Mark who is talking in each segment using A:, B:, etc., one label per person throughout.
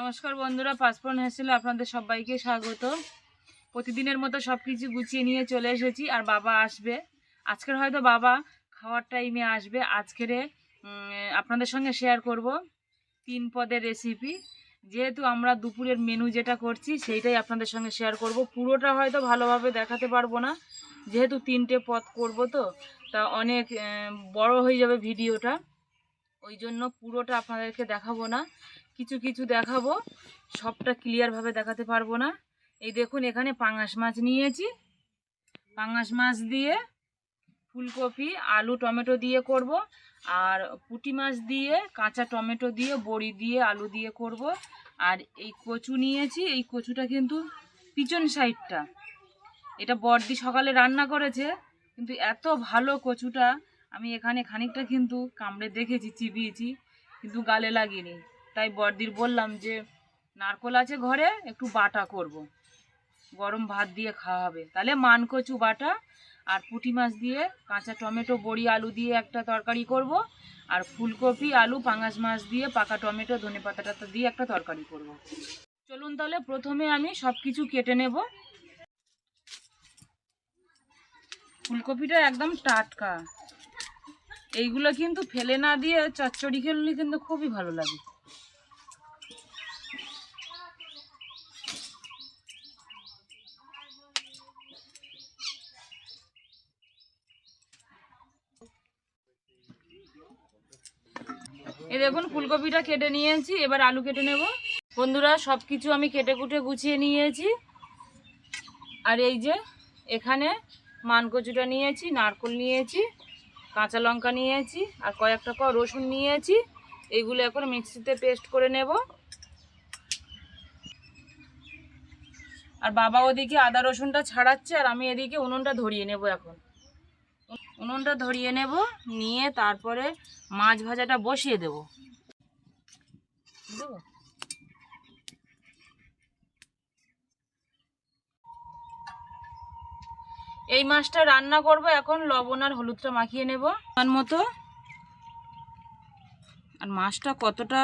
A: নমস্কার বন্ধুরা পাসপোর্ট হেসেলে আপনাদের সবাইকে স্বাগত। প্রতিদিনের মতো সব কিছু গুছিয়ে নিয়ে চলে এসেছি আর বাবা আসবে। আজকের হয়তো বাবা খাওয়ার টাইমে আসবে। আজকের আপনাদের সঙ্গে শেয়ার করব তিন পদের রেসিপি যেহেতু আমরা দুপুরের মেনু যেটা করছি, সেইটাই আপনাদের সঙ্গে শেয়ার করব। পুরোটা হয়তো ভালোভাবে দেখাতে পারব না। যেহেতু তিনটে পদ করব তো, তা অনেক বড় হয়ে যাবে ভিডিওটা ওই জন্য পুরোটা আপনাদেরকে দেখাবো না। কিছু কিছু দেখাবো, সবটা ক্লিয়ারভাবে দেখাতে পারব না। এই দেখুন, এখানে পাঙাশ মাছ নিয়েছি। পাঙাশ মাছ দিয়ে ফুলকপি, আলু, টমেটো দিয়ে করব, আর পুঁটি মাছ দিয়ে, কাঁচা টমেটো দিয়ে, বড়ি দিয়ে, আলু দিয়ে করব। আর এই কচু নিয়েছি, এই কচুটা কিন্তু পিছন সাইডটা এটা বর্দি সকালে রান্না করেছে, কিন্তু এত ভালো কচুটা আমি এখানে খানিকটা কিন্তু কামড়ে দেখেছি, চিবিয়েছি, কিন্তু গালে লাগিনি। তাই বর্দির বললাম যে, নারকোল আছে ঘরে, একটু বাটা করব। গরম ভাত দিয়ে খাওয়া হবে। তাহলে মান কচু বাটা আর পুঁটি মাছ দিয়ে কাঁচা টমেটো, বড়ি, আলু দিয়ে একটা তরকারি করব। আর ফুলকপি, আলু, পাঙাশ মাছ দিয়ে পাকা টমেটো, ধনে পাতা টাতা দিয়ে একটা তরকারি করব। চলুন তাহলে প্রথমে আমি সব কিছু কেটে নেব। ফুলকপিটা একদম টাটকা। এইগুলো কিন্তু ফেলে না দিয়ে চচ্চড়ি খেললে কিন্তু খুবই ভালো লাগে। এই দেখুন, ফুলকপিটা কেটে নিয়েছি, এবার আলু কেটে নেব। বন্ধুরা সব কিছু আমি কেটে কুটে গুছিয়ে নিয়েছি। আর এই যে, এখানে মানকচুটা নিয়েছি, নারকোল নিয়েছি। কাঁচা লঙ্কা নিয়েছি আর কয়েকটা ক রসুন নিয়েছি। এইগুলো এখন মিক্সিতে পেস্ট করে নেব। আর বাবা ওদিকে আদা রসুনটা ছাড়াচ্ছে আর আমি এদিকে উনুনটা ধরিয়ে নেব এখন। উনুনটা ধরিয়ে নেব, নিয়ে তারপরে মাছ ভাজাটা বসিয়ে দেব। দেবো? এই মাছটা রান্না করব, এখন লবণ আর হলুদটা মাখিয়ে নেব। তার মতো। আর মাছটা কতটা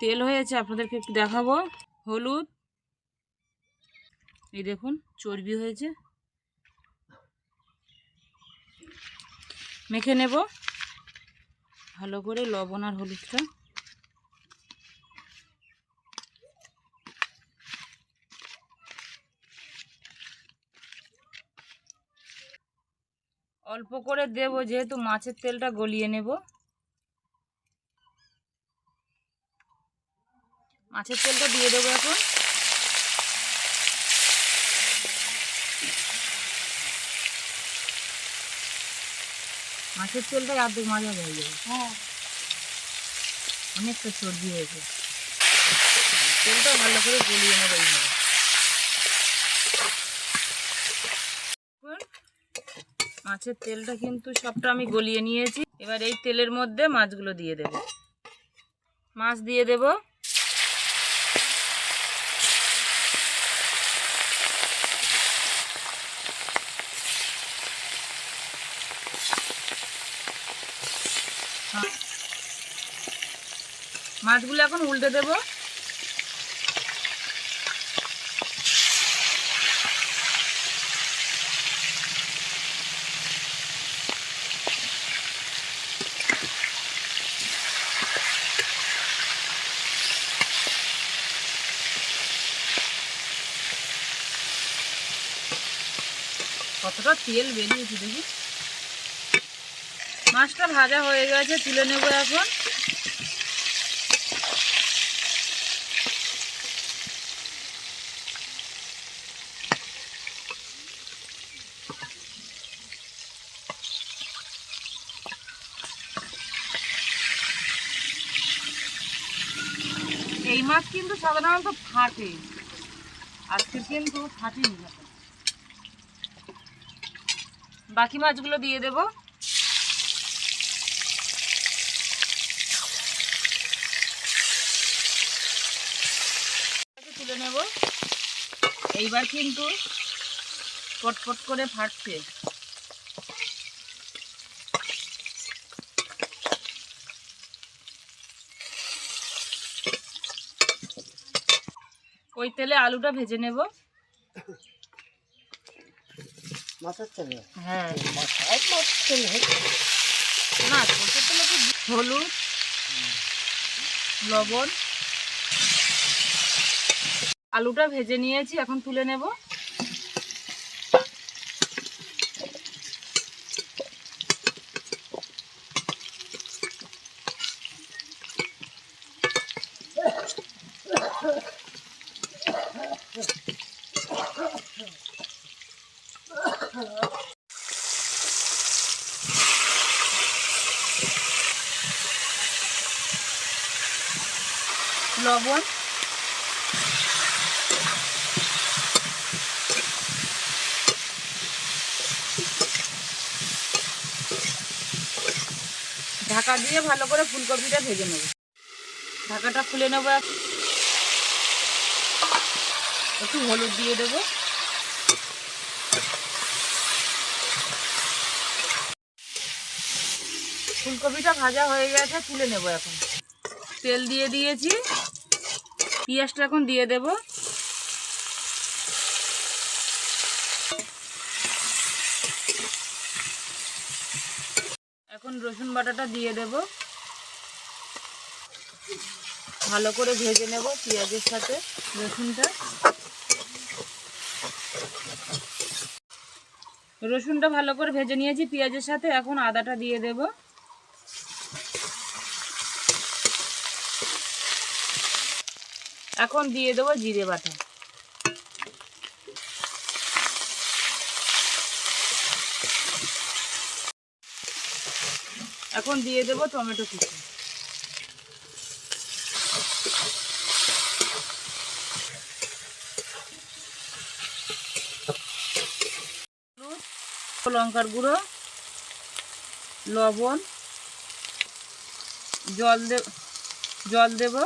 A: তেল হয়েছে আপনাদেরকে একটু দেখাবো। হলুদ। এই দেখুন, চর্বি হয়েছে। মেখে নেব। ভালো করে লবণ আর হলুদটা। অল্প করে দেব যেহেতু মাছের তেলটা গলিয়ে নেব। মাছের তেলটা দিয়ে দেবো এখন। মাছের তেলটা অর্ধেক মাজা হয়ে যাবে হ্যাঁ। অনেকটা সর্দি হয়েছে। তেলটা ভালো করে গলিয়ে নেব এইভাবে দেখুন, মাছের তেলটা কিন্তু সবটা আমি গলিয়ে নিয়েছি। এবার এই তেলের মধ্যে মাছগুলো দিয়ে দেব। মাছ দিয়ে দেব। মাছগুলো এখন উল্টে দেব। কতটা তেল বেরিয়েছে দেখি। মাছটা ভাজা হয়ে গেছে, তুলে নেব এখন। এই মাছ কিন্তু সাধারণত ফাটে। আজকে কিন্তু ফাটেনি। বাকি মাছগুলো দিয়ে দেব। তুলে নেব। এইবার কিন্তু পটপট করে ফাটছে। ওই তেলে আলুটা ভেজে নেব।
B: মাছের তেলে
A: হ্যাঁ।
B: মাথায় মাছের তেল হচ্ছে
A: না সরষের তেলে তো হলুদ লবণ। আলুটা ভেজে নিয়েছি এখন তুলে নেব। লবণ। ঢাকা দিয়ে ভালো করে ফুলকপিটা ভেজে নেব। ঢাকাটা খুলে নেব। একটু হলুদ দিয়ে দেবো। ফুলকপিটা ভাজা হয়ে গেছে, তুলে নেব এখন। তেল দিয়ে দিয়েছি, পেঁয়াজটা এখন দিয়ে দেব। এখন রসুন বাটাটা দিয়ে দেব। ভালো করে ভেজে নেব পেঁয়াজের সাথে রসুনটা। রসুনটা ভালো করে ভেজে নিয়েছি, পেঁয়াজের সাথে এখন আদাটা দিয়ে দেব। এখন দিয়ে দেবো জিরে বাটা। এখন দিয়ে দেবো টমেটো কুচি। লঙ্কার গুঁড়ো লবণ জল দে জল দেবো।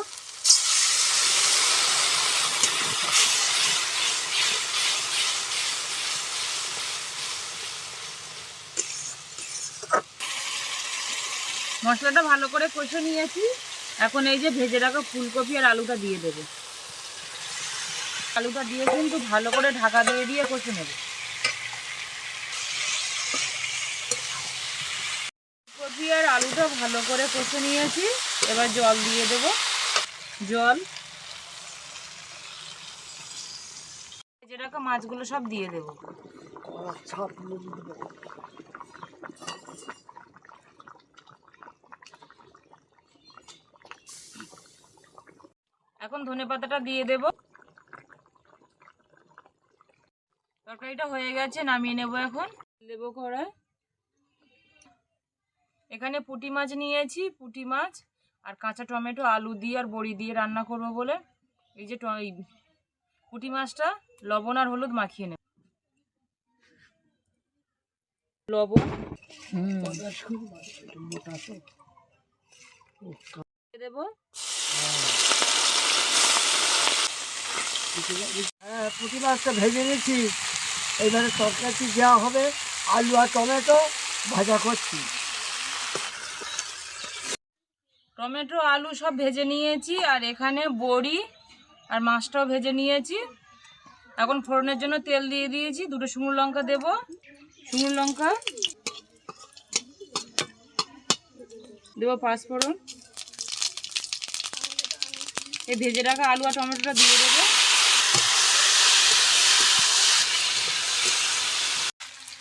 A: মশলাটা ভালো করে কষে নিয়েছি। এখন এই যে ভেজে রাখা ফুলকপি আর আলুটা দিয়ে দেবো। আলুটা দিয়ে কিন্তু ভালো করে ঢাকা দিয়ে দিয়ে কষে নেব ফুলকপি আর আলুটা ভালো করে কষে নিয়েছি। এবার জল দিয়ে দেব। জল। রাখা মাছগুলো সব দিয়ে দেবো। এখন ধনে পাতাটা দিয়ে দেব। তরকারিটা হয়ে গেছে, নামিয়ে নেব এখন। দেব কড়াই। এখানে পুঁটি মাছ নিয়েছি পুঁটি মাছ আর কাঁচা টমেটো আলু দিয়ে আর বড়ি দিয়ে রান্না করব বলে। এই যে পুঁটি মাছটা লবণ আর হলুদ মাখিয়ে নেব। লবণ। দেবো।
B: হ্যাঁ পুঁটি মাছটা ভেজে নিয়েছি। এবারে তরকারি দেওয়া হবে আলু আর টমেটো ভাজা করছি।
A: টমেটো, আলু সব ভেজে নিয়েছি, আর এখানে বড়ি আর মাছটাও ভেজে নিয়েছি। এখন ফোড়নের জন্য তেল দিয়ে দিয়েছি, দুটো শুকনো লঙ্কা দেব। শুকনো লঙ্কা দেবো পাঁচফোড়ন। এই ভেজে রাখা আলু আর টমেটোটা দিয়ে দেবো।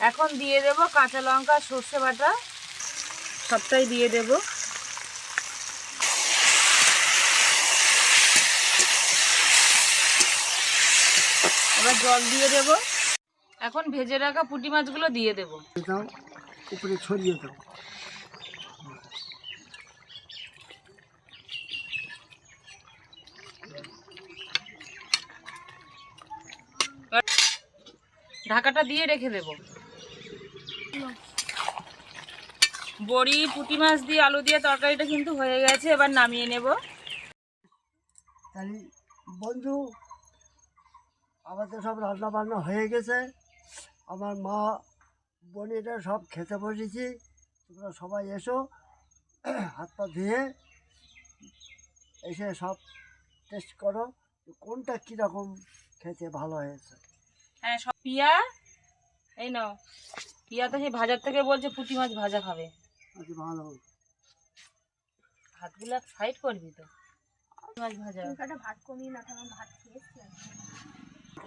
A: এখন দিয়ে দেবো কাঁচা লঙ্কা, সর্ষে বাটা, সবটাই দিয়ে দেবো। এবার জল দিয়ে দেব। এখন ভেজে রাখা পুঁটি মাছগুলো দিয়ে দেব।
B: উপরে ছড়িয়ে দাও।
A: ঢাকাটা দিয়ে রেখে দেব। বড়ি পুঁটি মাছ দিয়ে আলু দিয়ে তরকারিটা কিন্তু হয়ে গেছে এবার নামিয়ে নেব।
B: তাহলে বন্ধু আমাদের সব রান্না বান্না হয়ে গেছে। আমার মা বোনেরা সব খেতে বসেছি। তোমরা সবাই এসো হাত পা ধুয়ে এসে সব টেস্ট করো কোনটা কীরকম খেতে ভালো হয়েছে।
A: হ্যাঁ সব পিয়া এই নাও। পিয়া তো সেই ভাজার থেকে বলছে পুঁটি মাছ ভাজা খাবে।
B: আচ্ছা ভালো
A: হাতগুলো সাইড করবি তো? মাছ ভাজা।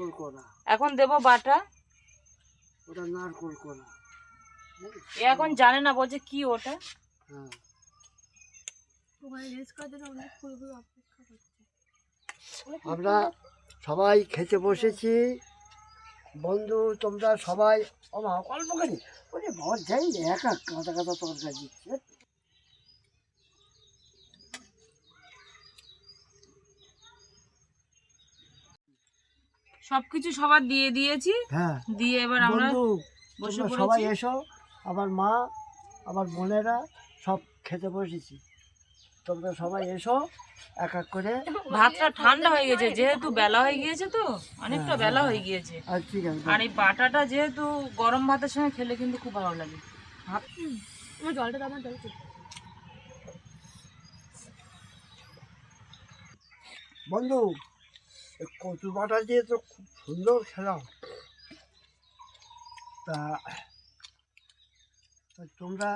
B: নারকোল কোনা
A: এখন দেবো বাটা।
B: ওটা নারকোল কোনা
A: এ এখন জানে না বলছে কি ওটা?
B: হ্যাঁ। আমরা সবাই খেতে বসেছি। বন্ধু তোমরা সবাই অল্প করে ওরে বাবা যাই একা কাঁচা কাঁচা তরকারি দিচ্ছে।
A: সবকিছু সবার দিয়ে দিয়েছি।
B: হ্যাঁ।
A: দিয়ে এবার আমরা
B: বন্ধু
A: বসে
B: সবাই এসো আমার মা আমার বোনেরা সব খেতে বসেছি। তোমরা সবাই এসো এক এক করে।
A: ভাতটা ঠান্ডা হয়ে গেছে যেহেতু বেলা হয়ে গিয়েছে তো অনেকটা
B: হ্যাঁ,
A: বেলা
B: হ্যাঁ,
A: হয়ে গিয়েছে।
B: আর ঠিক আছে।
A: আর এই বাটাটা যেহেতু গরম ভাতের সঙ্গে খেলে কিন্তু খুব ভালো লাগে। ভাত
B: বন্ধু কচু বাটা দিয়ে তো খুব সুন্দর খেলাম। তা তোমরা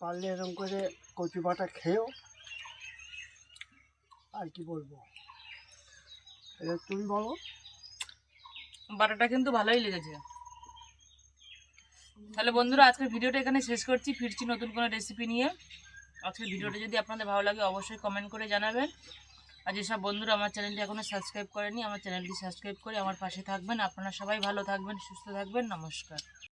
B: পারলে এরকম করে কচু বাটা খেয়েও আর কি বলব? এটা তুমি বলো।
A: বাটাটা কিন্তু ভালোই লেগেছে। তাহলে বন্ধুরা, আজকের ভিডিওটা এখানে শেষ করছি। ফিরছি নতুন কোনো রেসিপি নিয়ে। আজকের ভিডিওটা যদি আপনাদের ভালো লাগে, অবশ্যই কমেন্ট করে জানাবেন। আর যেসব বন্ধুরা আমার চ্যানেলটি এখনও সাবস্ক্রাইব করেনি, আমার চ্যানেলটি সাবস্ক্রাইব করে আমার পাশে থাকবেন। আপনারা সবাই ভালো থাকবেন, সুস্থ থাকবেন। নমস্কার।